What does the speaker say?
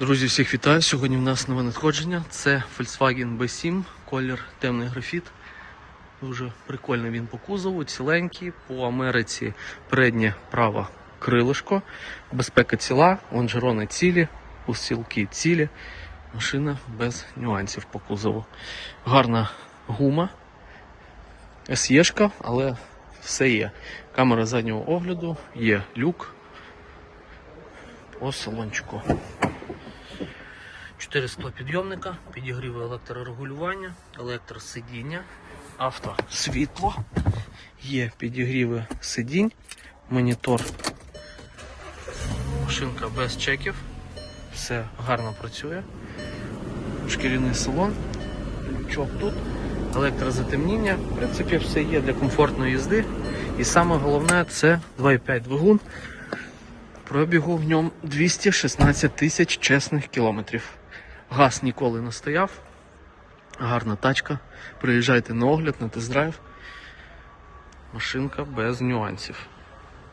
Друзі, всіх вітаю. Сьогодні в нас нове надходження. Це Volkswagen B7, колір темний графіт. Дуже прикольний він по кузову, ціленький. По Америці переднє праве крилишко. Безпека ціла, лонжерони цілі, устілки цілі. Машина без нюансів по кузову. Гарна гума. SE-шка, але все є. Камера заднього огляду, є люк по салончику. 4 підйомника, підігріви електрорегулювання, електросидіння, автосвітло, є підігріви сидінь, монітор, машинка без чеків, все гарно працює, шкіряний салон, лючок тут, електрозатемніння, в принципі, все є для комфортної їзди. І саме головне це 2,5 двигун. Пробігу в ньому 216 тисяч чесних кілометрів. Газ ніколи не стояв. Гарна тачка. Приїжджайте на огляд, на тест-драйв. Машинка без нюансів.